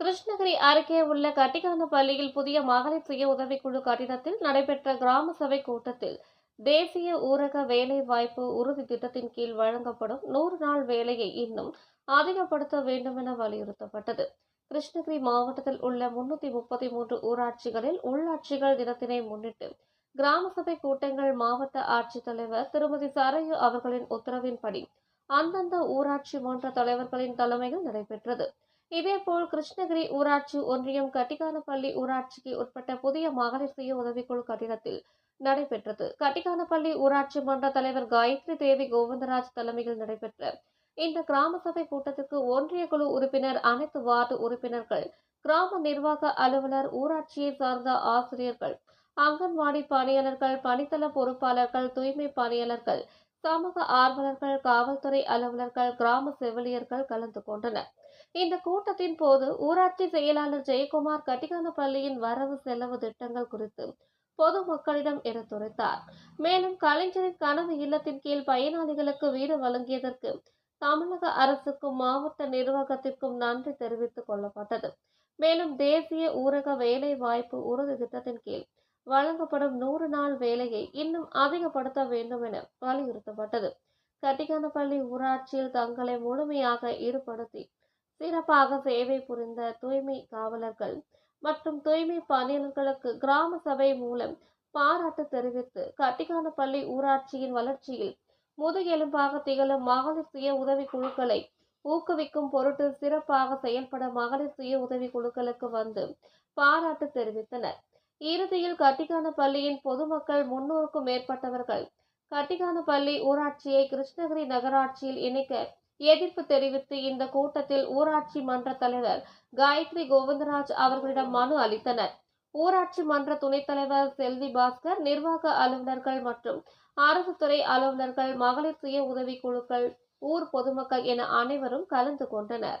கிருஷ்ணகிரி அருகே உள்ள கட்டிக்கான பள்ளியில் புதிய மகளிர் சுய உதவிக்குழு கட்டிடத்தில் நடைபெற்ற கிராம சபை கூட்டத்தில் தேசிய ஊரக வேலை வாய்ப்பு உறுதி திட்டத்தின் கீழ் வழங்கப்படும் நூறு நாள் வேலையை இன்னும் அதிகப்படுத்த வேண்டும் என வலியுறுத்தப்பட்டது. கிருஷ்ணகிரி மாவட்டத்தில் உள்ள முன்னூத்தி முப்பத்தி மூன்று ஊராட்சிகளில் உள்ளாட்சிகள் தினத்தினை முன்னிட்டு கிராம சபை கூட்டங்கள் மாவட்ட ஆட்சித்தலைவர் திருமதி சரையு அவர்களின் உத்தரவின்படி அந்தந்த ஊராட்சி மன்ற தலைவர்களின் தலைமையில் நடைபெற்றது. இதேபோல் கிருஷ்ணகிரி ஊராட்சி ஒன்றியம் கட்டிக்கானப்பள்ளி ஊராட்சிக்கு உட்பட்ட புதிய மகளிர் சுய உதவிக்குழு கட்டிடத்தில் நடைபெற்றது. கட்டிக்கானப்பள்ளி ஊராட்சி மன்ற தலைவர் காயத்ரி தேவி கோவிந்தராஜ் தலைமையில் நடைபெற்ற இந்த கிராம சபை கூட்டத்திற்கு ஒன்றிய குழு உறுப்பினர் அனைத்து வார்டு உறுப்பினர்கள் கிராம நிர்வாக அலுவலர் ஊராட்சியை சார்ந்த ஆசிரியர்கள் அங்கன்வாடி பணியாளர்கள் பணித்தள பொறுப்பாளர்கள் தூய்மை பணியாளர்கள் சமூக ஆர்வலர்கள் காவல்துறை அலுவலர்கள் கிராம செவிலியர்கள் கலந்து கொண்டனர். இந்த கூட்டத்தின் போது ஊராட்சி செயலாளர் ஜெயக்குமார் கட்டிகானப்பள்ளியின் வரவு செலவு திட்டங்கள் குறித்து பொதுமக்களிடம் எடுத்துரைத்தார் மேலும் கலைஞரின் கனவு இல்லத்தின் கீழ் பயனாளிகளுக்கு வீடு வழங்கியதற்கு தமிழக அரசுக்கும் மாவட்ட நிர்வாகத்திற்கும் நன்றி தெரிவித்துக் கொள்ளப்பட்டது. மேலும் தேசிய ஊரக வேலை வாய்ப்பு உறுதி திட்டத்தின் கீழ் வழங்கப்படும் நூறு நாள் வேலையை இன்னும் அதிகப்படுத்த வேண்டும் என வலியுறுத்தப்பட்டது. கட்டிகானப்பள்ளி ஊராட்சியில் தங்களை முழுமையாக ஈடுபடுத்தி சிறப்பாக சேவை புரிந்த தூய்மை காவலர்கள் மற்றும் தூய்மை பணியாளர்களுக்கு கிராம சபை மூலம் பாராட்டு தெரிவித்து கட்டிகானப்பள்ளி ஊராட்சியின் வளர்ச்சியில் முதுகெலும்பாக திகழும் மகளிர் சுய உதவி குழுக்களை ஊக்குவிக்கும் பொருட்டு சிறப்பாக செயல்பட மகளிர் சுய உதவி குழுக்களுக்கு வந்து பாராட்டு தெரிவித்தனர். இறுதியில் கட்டிகானப்பள்ளியின் பொதுமக்கள் முன்னூறுக்கும் மேற்பட்டவர்கள். கட்டிகானப்பள்ளி ஊராட்சியை கிருஷ்ணகிரி நகராட்சியில் இணைக்க எதிர்ப்பு தெரிவித்து இந்த கூட்டத்தில் ஊராட்சி மன்ற தலைவர் காயத்ரி கோவிந்தராஜ் அவர்களிடம் மனு அளித்தனர். ஊராட்சி மன்ற துணைத் தலைவர் செல்வி பாஸ்கர் நிர்வாக அலுவலர்கள் மற்றும் அரசு துறை அலுவலர்கள் மகளிர் சுய உதவி குழுக்கள் ஊர் பொதுமக்கள் என அனைவரும் கலந்து கொண்டனர்.